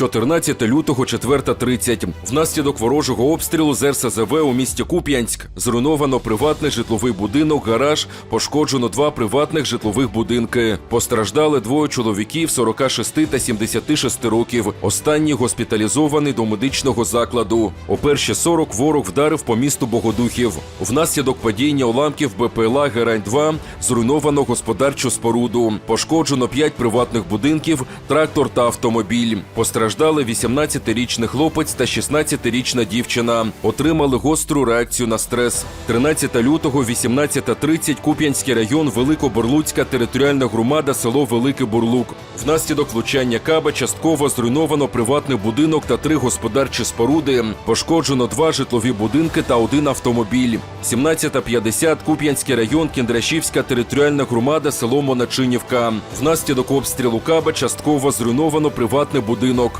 14 лютого, 4.30. Внаслідок ворожого обстрілу з РСЗВ у місті Куп'янськ зруйновано приватний житловий будинок, гараж, пошкоджено два приватних житлових будинки. Постраждали двоє чоловіків 46 та 76 років. Останній госпіталізований до медичного закладу. О перші 40 ворог вдарив по місту Богодухів. Внаслідок падіння уламків БПЛА Герань-2 зруйновано господарчу споруду. Пошкоджено 5 приватних будинків, трактор та автомобіль. Постраждали 18-річний хлопець та 16-річна дівчина. Отримали гостру реакцію на стрес. 13 лютого, 18.30, Куп'янський район, Великоборлуцька територіальна громада, село Великий Бурлук. Внаслідок влучання каба частково зруйновано приватний будинок та три господарчі споруди. Пошкоджено два житлові будинки та один автомобіль. 17.50, Куп'янський район, Кіндрашівська територіальна громада, село Моначинівка. Внаслідок обстрілу каба частково зруйновано приватний будинок.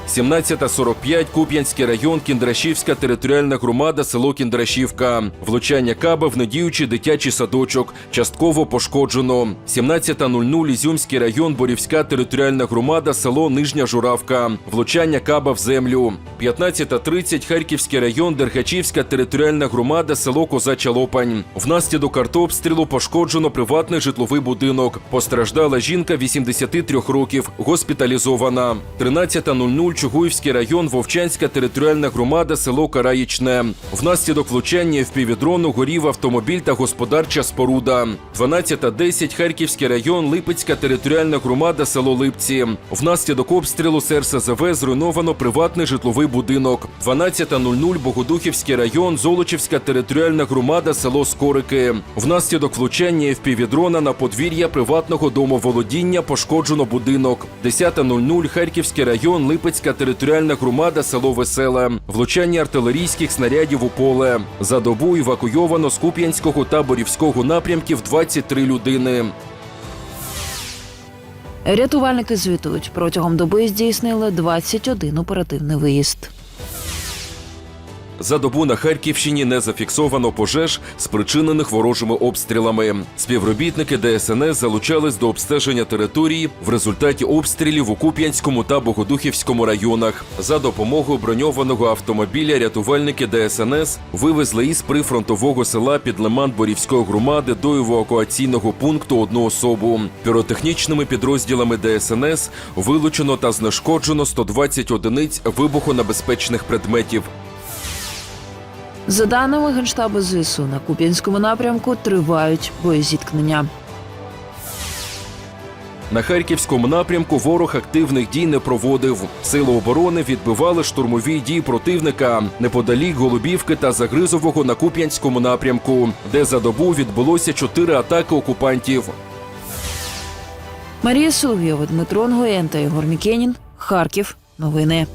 17.45, Куп'янський район, Кіндрашівська територіальна громада, село Кіндрашівка. Влучання каба в недіючий дитячий садочок. Частково пошкоджено. 17.00, Ізюмський район, Борівська територіальна громада, село Нижня Журавка. Влучання каба в землю. 15.30, Харківський район, Дергачівська територіальна громада, село Козача Лопань. Внаслідок артобстрілу пошкоджено приватний житловий будинок. Постраждала жінка 83 років, госпіталізована. 13.00, Чугуївський район, Вовчанська територіальна громада, село Караїчне. Внаслідок влучання впівдрону горів автомобіль та господарча споруда. 12.10, Харківський район, Липецька територіальна громада, село Липці. Внаслідок обстрілу з РСЗВ зруйновано приватний житловий будинок. 12.00, Богодухівський район, Золочівська територіальна громада, село Скорики. Внаслідок влучання впівдрона на подвір'я приватного домоволодіння пошкоджено будинок. 10.00, Харківський район, Липецька територіальна громада, село Веселе. Влучання артилерійських снарядів у поле. За добу евакуйовано з Куп'янського та Борівського напрямків 23 людини. Рятувальники звітують, протягом доби здійснили 21 оперативний виїзд. За добу на Харківщині не зафіксовано пожеж, спричинених ворожими обстрілами. Співробітники ДСНС залучались до обстеження території в результаті обстрілів у Куп'янському та Богодухівському районах. За допомогою броньованого автомобіля рятувальники ДСНС вивезли із прифронтового села під лиман Борівської громади до евакуаційного пункту одну особу. Піротехнічними підрозділами ДСНС вилучено та знешкоджено 120 одиниць вибухонебезпечних предметів. За даними Генштабу ЗСУ, на Куп'янському напрямку тривають боєзіткнення. На харківському напрямку ворог активних дій не проводив. Сили оборони відбивали штурмові дії противника неподалік Голубівки та Загризового на Куп'янському напрямку, де за добу відбулося чотири атаки окупантів. Марія Соловйова, Дмитро Нгоєн та Ігор Мікенін. Харків. Новини.